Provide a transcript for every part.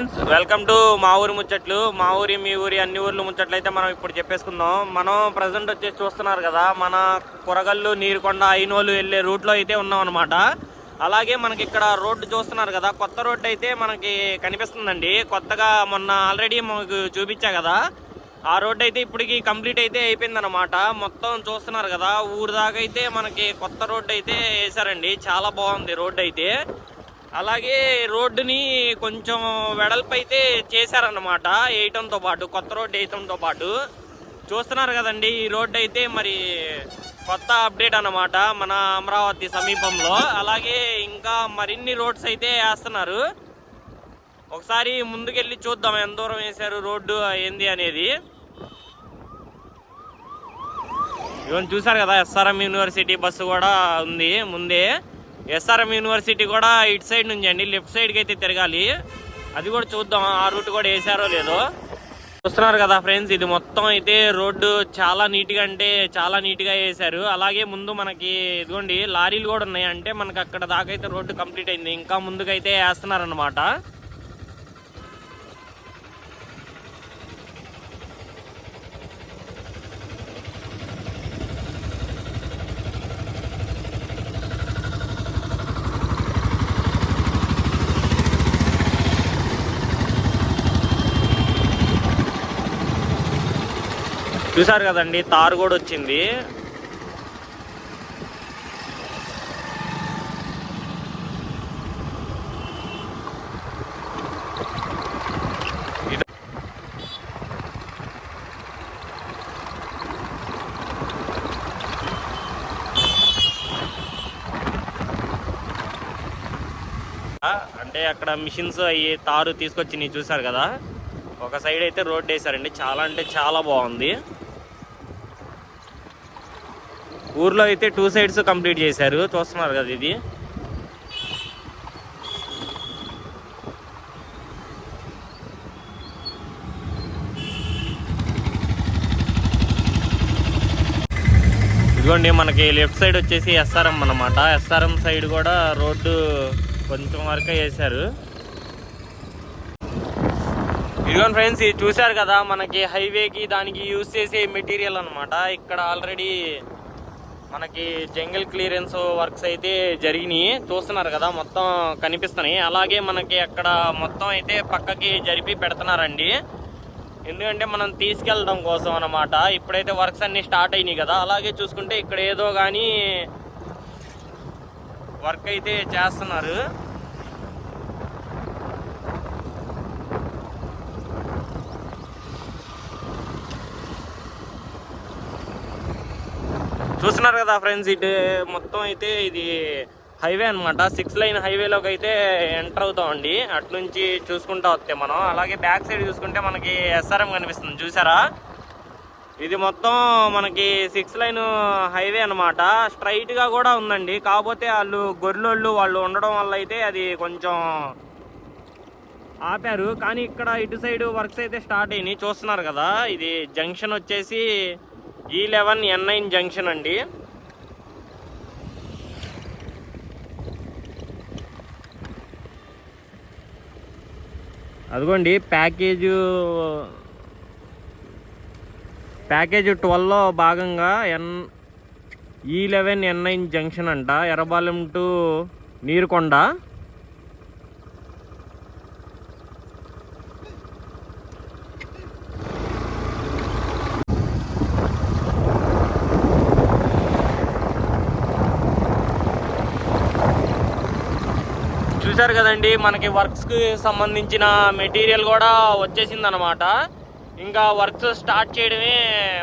Friends welcome to మా ఊరి ముచ్చట్లు. మా ఊరి మీ ఊరి అన్ని ఊర్లు ముచ్చట్లు అయితే మనం ఇప్పుడు చెప్పేసుకుందాం. మనం ప్రజెంట్ వచ్చేసి చూస్తున్నారు కదా మన కొరగల్లు నీరుకొండ ఐనోలు వెళ్ళే రూట్లో అయితే ఉన్నాం అనమాట అలాగే మనకి ఇక్కడ రోడ్డు చూస్తున్నారు కదా కొత్త రోడ్డు అయితే మనకి కనిపిస్తుందండి. కొత్తగా మొన్న ఆల్రెడీ మనకు చూపించా కదా. ఆ రోడ్డు అయితే ఇప్పటికి కంప్లీట్ అయితే అయిపోయిందన్నమాట. మొత్తం చూస్తున్నారు కదా ఊరు దాకా అయితే మనకి కొత్త రోడ్డు అయితే వేసారండి చాలా బాగుంది రోడ్డు అయితే. అలాగే రోడ్డుని కొంచెం వెడల్పు అయితే చేశారన్నమాట వేయటంతో పాటు కొత్త రోడ్డు వేయటంతో పాటు. చూస్తున్నారు కదండి ఈ రోడ్డు అయితే మరి కొత్త అప్డేట్ అన్నమాట మన అమరావతి సమీపంలో. అలాగే ఇంకా మరిన్ని రోడ్స్ అయితే వేస్తున్నారు. ఒకసారి ముందుకెళ్ళి చూద్దాం ఎంత దూరం వేశారు రోడ్డు ఏంది అనేది. ఇవన్నీ చూసారు కదా ఎస్ఆర్ఎం యూనివర్సిటీ బస్సు కూడా ఉంది ముందే. ఎస్ఆర్ఎం యూనివర్సిటీ కూడా ఇటు సైడ్ నుంచి అండి లెఫ్ట్ సైడ్కి అయితే తిరగాలి. అది కూడా చూద్దాం ఆ రూట్ కూడా వేసారో లేదో. చూస్తున్నారు కదా ఫ్రెండ్స్ ఇది మొత్తం అయితే రోడ్డు చాలా నీట్గా అంటే చాలా నీట్గా వేశారు. అలాగే ముందు మనకి ఇదిగోండి లారీలు కూడా ఉన్నాయి. అంటే మనకి అక్కడ దాకా అయితే రోడ్డు కంప్లీట్ అయింది. ఇంకా ముందుకైతే వేస్తున్నారనమాట చూసారు కదండి తారు కూడా వచ్చింది. అంటే అక్కడ మిషన్స్ అయ్యి తారు తీసుకొచ్చి నీ చూసారు కదా? ఒక సైడ్ అయితే రోడ్ వేసారండి చాలా అంటే చాలా బాగుంది. ఊర్లో అయితే టూ సైడ్స్ కంప్లీట్ చేశారు. చూస్తున్నారు కదా ఇది. ఇదిగోండి మనకి లెఫ్ట్ సైడ్ వచ్చేసి ఎస్ఆర్ఎం అన్నమాట. ఎస్ఆర్ఎం సైడ్ కూడా రోడ్డు కొంచెం వరకే వేశారు. ఇదిగోండి ఫ్రెండ్స్ ఇది చూశారు కదా మనకి హైవేకి దానికి యూజ్ చేసే మెటీరియల్ అన్నమాట. ఇక్కడ ఆల్రెడీ మనకి జంగిల్ క్లియరెన్స్ వర్క్స్ అయితే జరిగినాయి. చూస్తున్నారు కదా మొత్తం కనిపిస్తున్నాయి. అలాగే మనకి అక్కడ మొత్తం అయితే పక్కకి జరిపి పెడుతున్నారండి. ఎందుకంటే మనం తీసుకెళ్ళడం కోసం అన్నమాట. ఇప్పుడైతే వర్క్స్ అన్ని స్టార్ట్ అయినాయి కదా. అలాగే చూసుకుంటే ఇక్కడ ఏదో కానీ వర్క్ అయితే చేస్తున్నారు. చూస్తున్నారు కదా ఫ్రెండ్స్ ఇటు మొత్తం అయితే ఇది హైవే అన్నమాట. సిక్స్ లైన్ హైవేలోకి అయితే ఎంటర్ అవుతామండి అట్నుంచి చూసుకుంటా వస్తే మనం. అలాగే బ్యాక్ సైడ్ చూసుకుంటే మనకి ఎస్ఆర్ఎం కనిపిస్తుంది. చూసారా? ఇది మొత్తం మనకి సిక్స్ లైన్ హైవే అనమాట స్ట్రైట్గా కూడా ఉందండి. కాకపోతే వాళ్ళు గొర్రెలోళ్ళు వాళ్ళు ఉండడం వల్ల అయితే అది కొంచెం ఆపారు. కానీ ఇక్కడ ఇటు సైడ్ వర్క్స్ అయితే స్టార్ట్ అయినాయి. చూస్తున్నారు కదా ఇది జంక్షన్ వచ్చేసి ఈ లెవెన్ ఎన్ నైన్ జంక్షన్ అండి. అదిగోండి ప్యాకేజు ప్యాకేజ్ ట్వెల్వ్లో భాగంగా ఎన్ ఈ లెవెన్ ఎన్ నైన్ జంక్షన్ అంట. ఎర్రబాలెం టు నీరుకొండ. చూశారు కదండి మనకి వర్క్స్కి సంబంధించిన మెటీరియల్ కూడా వచ్చేసింది అనమాట ఇంకా వర్క్స్ స్టార్ట్ చేయడమే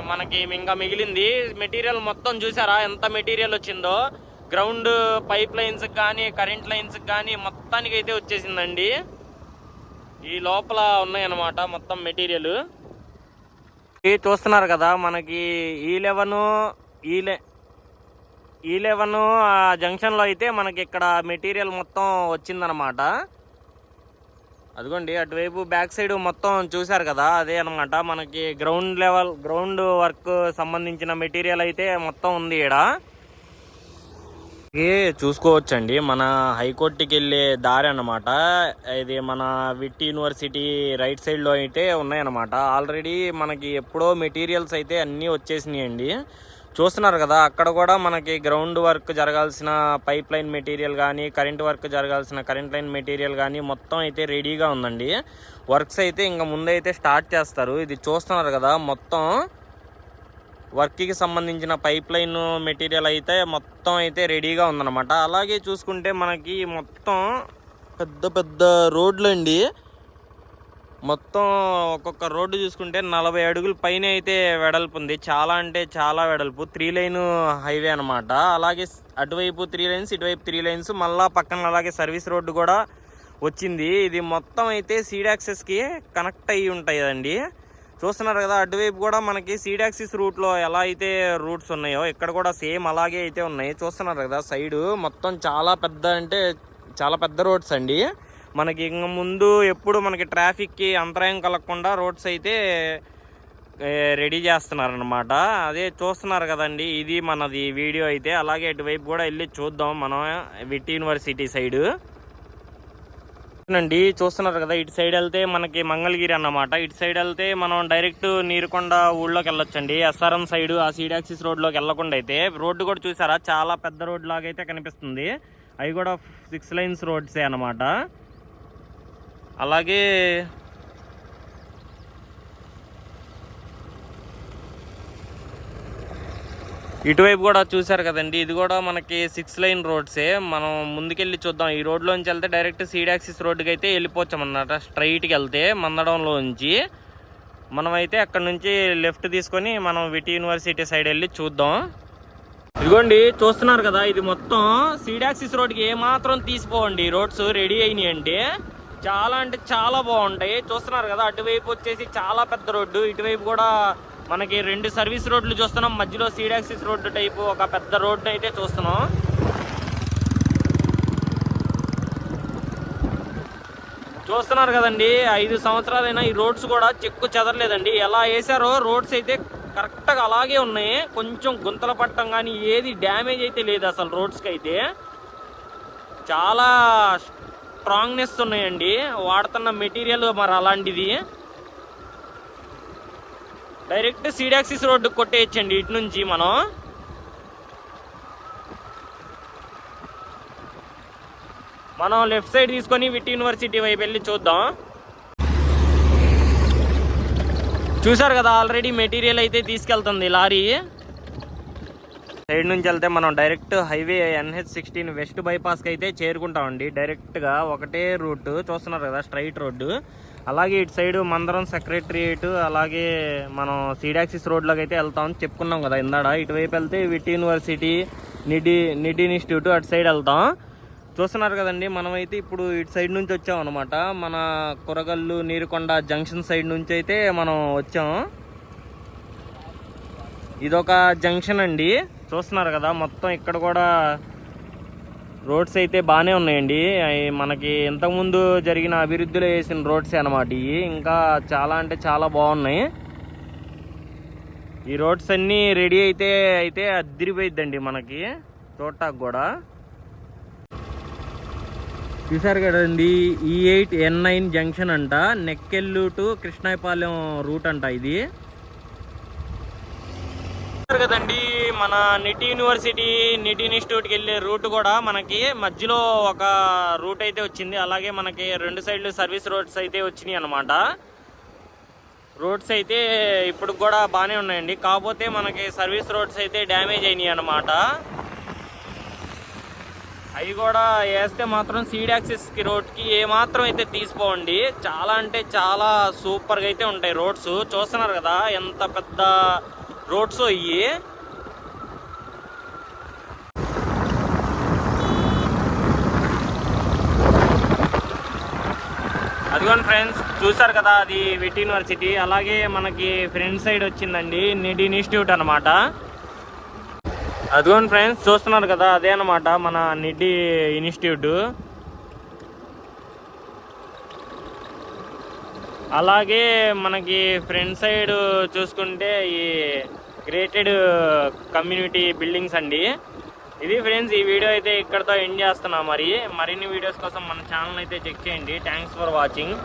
మనకి ఇంకా మిగిలింది. మెటీరియల్ మొత్తం చూసారా ఎంత మెటీరియల్ వచ్చిందో? గ్రౌండ్ పైప్ లైన్స్ కానీ కరెంట్ లైన్స్ కానీ మొత్తానికి అయితే వచ్చేసిందండి. ఈ లోపల ఉన్నాయన్నమాట మొత్తం మెటీరియల్ చూస్తున్నారు కదా మనకి ఈ లెవెన్ ఈ లె E ఈ లెవెన్ ఆ జంక్షన్లో అయితే మనకి ఇక్కడ మెటీరియల్ మొత్తం వచ్చిందనమాట. అదిగోండి అటువైపు బ్యాక్ సైడ్ మొత్తం చూశారు కదా అదే అనమాట. మనకి గ్రౌండ్ లెవెల్ గ్రౌండ్ వర్క్ సంబంధించిన మెటీరియల్ అయితే మొత్తం ఉంది ఇక్కడ చూసుకోవచ్చండి మన హైకోర్టుకి వెళ్ళే దారి అనమాట ఇది మన విట్ యూనివర్సిటీ రైట్ సైడ్లో అయితే ఉన్నాయన్నమాట. ఆల్రెడీ మనకి ఎప్పుడో మెటీరియల్స్ అయితే అన్నీ వచ్చేసినాయండి. చూస్తున్నారు కదా అక్కడ కూడా మనకి గ్రౌండ్ వర్క్ జరగాల్సిన పైప్ లైన్ మెటీరియల్ కానీ కరెంట్ వర్క్ జరగాల్సిన కరెంట్ లైన్ మెటీరియల్ కానీ మొత్తం అయితే రెడీగా ఉందండి. వర్క్స్ అయితే ఇంకా ముందైతే స్టార్ట్ చేస్తారు. ఇది చూస్తున్నారు కదా మొత్తం వర్క్కి సంబంధించిన పైప్ లైన్ మెటీరియల్ అయితే మొత్తం అయితే రెడీగా ఉందన్నమాట. అలాగే చూసుకుంటే మనకి మొత్తం పెద్ద పెద్ద రోడ్లు అండి మొత్తం ఒక్కొక్క రోడ్డు చూసుకుంటే నలభై అడుగుల పైన అయితే వెడల్పు ఉంది. చాలా అంటే చాలా వెడల్పు. త్రీ లైన్ హైవే అనమాట అలాగే అటువైపు త్రీ లైన్స్ ఇటువైపు త్రీ లైన్స్ మళ్ళా పక్కన అలాగే సర్వీస్ రోడ్డు కూడా వచ్చింది. ఇది మొత్తం అయితే సీడ్ యాక్సెస్కి కనెక్ట్ అయ్యి ఉంటాయండి. చూస్తున్నారు కదా అటువైపు కూడా మనకి సీడాక్సిస్ రూట్లో ఎలా అయితే రూట్స్ ఉన్నాయో ఇక్కడ కూడా సేమ్ అలాగే అయితే ఉన్నాయి. చూస్తున్నారు కదా సైడు మొత్తం చాలా పెద్ద అంటే చాలా పెద్ద రోడ్స్ అండి. మనకి ఇంక ముందు ఎప్పుడు మనకి ట్రాఫిక్కి అంతరాయం కలగకుండా రోడ్స్ అయితే రెడీ చేస్తున్నారనమాట అదే చూస్తున్నారు కదండి ఇది మనది వీడియో అయితే. అలాగే ఇటువైపు కూడా వెళ్ళి చూద్దాం మనం విట్ యూనివర్సిటీ సైడు. అండి చూస్తున్నారు కదా ఇటు సైడ్ వెళ్తే మనకి మంగళగిరి అన్నమాట. ఇటు సైడ్ వెళ్తే మనం డైరెక్ట్ నీరుకొండ ఊళ్ళోకి వెళ్ళొచ్చండి. ఎస్ఆర్ఎం సైడ్ ఆ సీడాక్సిస్ రోడ్లోకి వెళ్ళకుండా అయితే. రోడ్డు కూడా చూసారా? చాలా పెద్ద రోడ్ లాగా అయితే కనిపిస్తుంది. అవి కూడా సిక్స్ లైన్స్ రోడ్సే అనమాట అలాగే ఇటువైపు కూడా చూశారు కదండి. ఇది కూడా మనకి సిక్స్ లైన్ రోడ్సే మనం ముందుకెళ్ళి చూద్దాం. ఈ రోడ్లోంచి వెళ్తే డైరెక్ట్ సీడాక్సిస్ రోడ్కి రోడ్డుకి అయితే వెళ్ళిపోవచ్చామన్నమాట. స్ట్రైట్కి వెళ్తే మందడంలోంచి మనమైతే అక్కడ నుంచి లెఫ్ట్ తీసుకొని మనం విటి యూనివర్సిటీ సైడ్ వెళ్ళి చూద్దాం. ఇదిగోండి చూస్తున్నారు కదా ఇది మొత్తం సీడాక్సిస్ రోడ్కి ఏమాత్రం తీసిపోవండి. రోడ్స్ రెడీ అయినాయి అంటే చాలా అంటే చాలా బాగుంటాయి. చూస్తున్నారు కదా అటువైపు వచ్చేసి చాలా పెద్ద రోడ్డు. ఇటువైపు కూడా మనకి రెండు సర్వీస్ రోడ్లు చూస్తున్నాం. మధ్యలో సీడాక్సిస్ రోడ్డు టైపు ఒక పెద్ద రోడ్డు అయితే చూస్తున్నాం. చూస్తున్నారు కదండి ఐదు సంవత్సరాలైనా ఈ రోడ్స్ కూడా చెక్కు చెదరలేదండి. ఎలా వేసారో రోడ్స్ అయితే కరెక్ట్గా అలాగే ఉన్నాయి. కొంచెం గుంతల పట్టం కానీ ఏది డ్యామేజ్ అయితే లేదు అసలు రోడ్స్కి అయితే. చాలా స్ట్రాంగ్నెస్ ఉన్నాయండి. వాడుతున్న మెటీరియల్ మరి అలాంటిది. డైరెక్ట్ సీడాక్సిస్ రోడ్డు కొట్టేయచ్చండి ఇటు నుంచి మనం. మనం లెఫ్ట్ సైడ్ తీసుకొని విట్ యూనివర్సిటీ వైపు వెళ్ళి చూద్దాం. చూసారు కదా ఆల్రెడీ మెటీరియల్ అయితే తీసుకెళ్తుంది లారీ. సైడ్ నుంచి వెళ్తే మనం direct highway NH sixteen west బైపాస్కి అయితే చేరుకుంటామండి. డైరెక్ట్గా ఒకటే రూట్ చూస్తున్నారు కదా స్ట్రైట్ రోడ్డు. అలాగే ఇటు సైడ్ మందరం సెక్రటరియేట్ అలాగే మనం సీడాక్సిస్ రోడ్లోకి అయితే వెళ్తాం చెప్పుకున్నాం కదా ఇందాడ. ఇటువైపు వెళ్తే విట్ యూనివర్సిటీ నిడి నిడి ఇన్స్టిట్యూట్ అటు సైడ్ వెళ్తాం. చూస్తున్నారు కదండి మనమైతే ఇప్పుడు ఇటు సైడ్ నుంచి వచ్చాం అనమాట మన కొరగల్లు నీరుకొండ జంక్షన్ సైడ్ నుంచి అయితే మనం వచ్చాం. ఇదొక జంక్షన్ అండి. చూస్తున్నారు కదా మొత్తం ఇక్కడ కూడా రోడ్స్ అయితే బాగానే ఉన్నాయండి. అవి మనకి ఇంతకుముందు జరిగిన అభివృద్ధిలో వేసిన రోడ్స్ అనమాట ఇవి. ఇంకా చాలా అంటే చాలా బాగున్నాయి. ఈ రోడ్స్ అన్నీ రెడీ అయితే అయితే అద్దరిపోయిద్దండి మనకి చూడటానికి కూడా. చూసారు కదండి ఈ ఎయిట్ ఎన్ నైన్ జంక్షన్ అంట. నెక్కెల్లు టు కృష్ణాయపాలెం రూట్ అంట ఇది. కదండి మన నిటి యూనివర్సిటీ నిటి ఇన్స్టిట్యూట్కి వెళ్ళే రూట్ కూడా మనకి మధ్యలో ఒక రూట్ అయితే వచ్చింది. అలాగే మనకి రెండు సైడ్లు సర్వీస్ రోడ్స్ అయితే వచ్చినాయి అనమాట రోడ్స్ అయితే ఇప్పుడు కూడా బాగానే ఉన్నాయండి. కాకపోతే మనకి సర్వీస్ రోడ్స్ అయితే డ్యామేజ్ అయినాయి అనమాట అవి కూడా వేస్తే మాత్రం సీడ్ యాక్సిస్కి రోడ్కి ఏమాత్రం అయితే తీసిపోవండి. చాలా అంటే చాలా సూపర్గా అయితే ఉంటాయి రోడ్స్. చూస్తున్నారు కదా ఎంత పెద్ద రోడ్స్ ఇవి అదిగోండి ఫ్రెండ్స్ చూసారు కదా అది విట్ యూనివర్సిటీ. అలాగే మనకి ఫ్రంట్ సైడ్ వచ్చిందండి నిడ్ ఇన్స్టిట్యూట్ అనమాట అదిగోండి ఫ్రెండ్స్ చూస్తున్నారు కదా అదే అనమాట మన నిడ్డి ఇన్స్టిట్యూట్. అలాగే మనకి ఫ్రంట్ సైడ్ చూసుకుంటే ఈ గ్రేటెడ్ కమ్యూనిటీ బిల్డింగ్స్ అండి. ఇది ఫ్రెండ్స్ ఈ వీడియో అయితే ఇక్కడతో ఎండ్ చేస్తున్నా మరి. మరిన్ని వీడియోస్ కోసం మన ఛానల్ అయితే చెక్ చేయండి. Thanks for watching